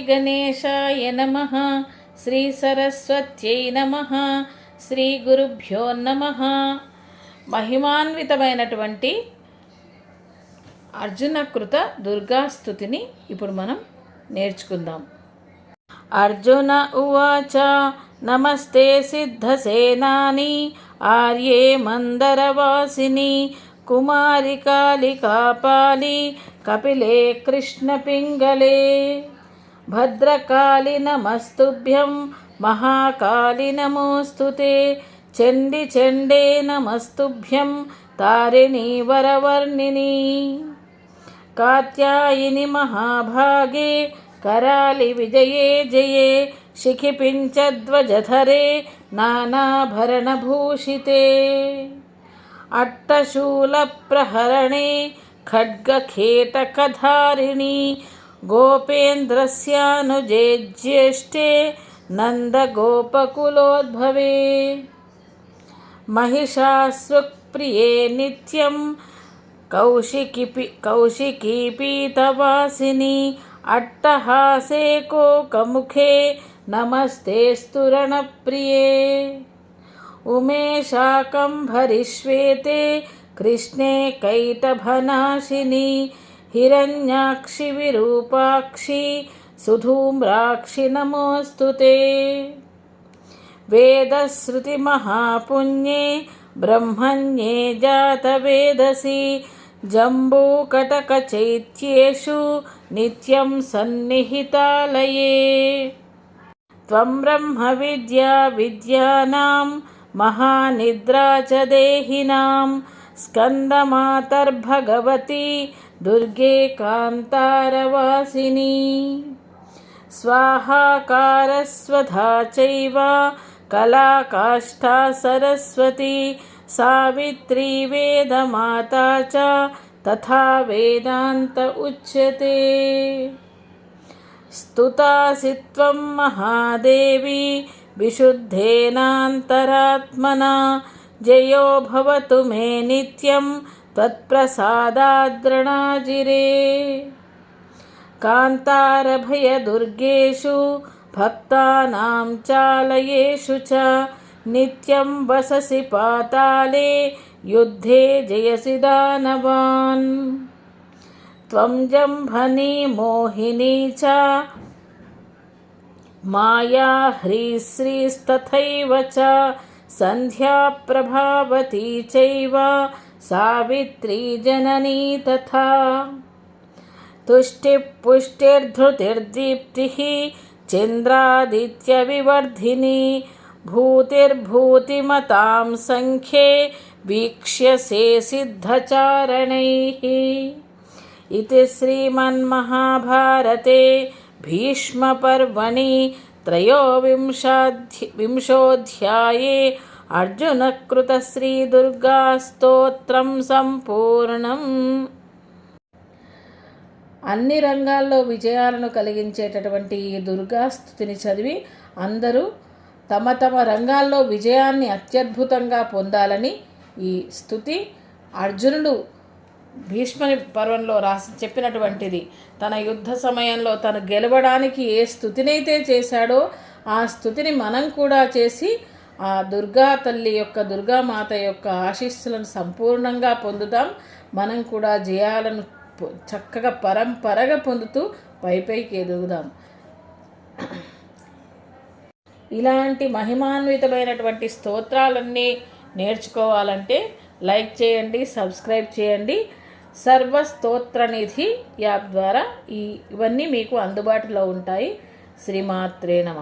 గణేశాయ నమ. శ్రీ సరస్వత్యై నమ. శ్రీ గురుభ్యో నమ. మహిమాన్వితమైనటువంటి అర్జునకృత దుర్గాస్థుతిని ఇప్పుడు మనం నేర్చుకుందాం. అర్జున ఉవాచ నమస్తే సిద్ధసేనాని ఆర్యే మందరవాసిని కుమారి కాళికాపాలి కపిలే కృష్ణపింగళే भद्रकालि नमस्तुभ्यं महाकाली नमोस्तुते ते चण्डिचण्डे नमस्तुभ्यं तारिणी वरवर्णिनी। कात्यायिनि महाभागे करालि विजये जये शिखिपिञ्चध्वजधरे नानाभरणभूषिते। अट्टशूलप्रहरणे खड्गखेटकधारिणी गोपेन्द्रस्यानुजे ज्येष्ठे नन्दगोपकुलोद्भवे। महिषास्वप्रिये नित्यं कौशिकिपि कौशिकीपीतवासिनि अट्टहासे कोकमुखे नमस्तेस्तुरणप्रिये उमेशाकम्भरिश्वेते कृष्णे कैटभनाशिनि हिरण्याक्षि विरूपाक्षि सुधूम्राक्षि नमोऽस्तु ते वेदश्रुतिमहापुण्ये ब्रह्मण्ये जातवेदसि जम्बूकटकचैत्येषु नित्यं सन्निहितालये त्वं ब्रह्मविद्या विद्यानां महानिद्रा च देहिनां स्कन्दमातर्भगवती दुर्गे कान्तारवासिनी। स्वाहाकारस्वधा चैव कलाकाष्ठा सरस्वती सावित्री वेदमाता च तथा वेदान्त उच्यते। स्तुतासि त्वं महादेवी विशुद्धेनान्तरात्मना। जयो भवतु मे नित्यं त्वत्प्रसादाद्रणाजिरे कान्तारभयदुर्गेषु भक्तानां चालयेषु च नित्यं वससि पाताले युद्धे जयसि दानवान् त्वं जम्भनी मोहिनी च माया ह्रीश्रीस्तथैव च सन्ध्याप्रभावती चैव सावित्री जननी तथा तुष्टिपुष्टिर्धृतिर्दीप्तिः चन्द्रादित्यविवर्धिनी भूतिर्भूतिमतां सङ्ख्ये वीक्ष्यसे सिद्धचारणैः। इति श्रीमन्महाभारते भीष्मपर्वणि त्रयोविंशाध्य विंशोऽध्याये అర్జునకృతశ్రీదుర్గాస్తోత్రం సంపూర్ణం. అన్ని రంగాల్లో విజయాలను కలిగించేటటువంటి ఈ దుర్గాస్థుతిని చదివి అందరూ తమ తమ రంగాల్లో విజయాన్ని అత్యద్భుతంగా పొందాలని ఈ స్థుతి అర్జునుడు భీష్మని పర్వంలో రాసి చెప్పినటువంటిది. తన యుద్ధ సమయంలో తను గెలవడానికి ఏ స్థుతినైతే చేశాడో ఆ స్థుతిని మనం కూడా చేసి ఆ దుర్గా తల్లి యొక్క దుర్గామాత యొక్క ఆశీస్సులను సంపూర్ణంగా పొందుదాం మనం కూడా జయాలను చక్కగా పరంపరగా పొందుతూ పై పైకి ఎదుగుదాం. ఇలాంటి మహిమాన్వితమైనటువంటి స్తోత్రాలన్నీ నేర్చుకోవాలంటే లైక్ చేయండి సబ్స్క్రైబ్ చేయండి. సర్వస్తోత్రనిధి యాప్ ద్వారా ఈ ఇవన్నీ మీకు అందుబాటులో ఉంటాయి. శ్రీమాత్రే నమ.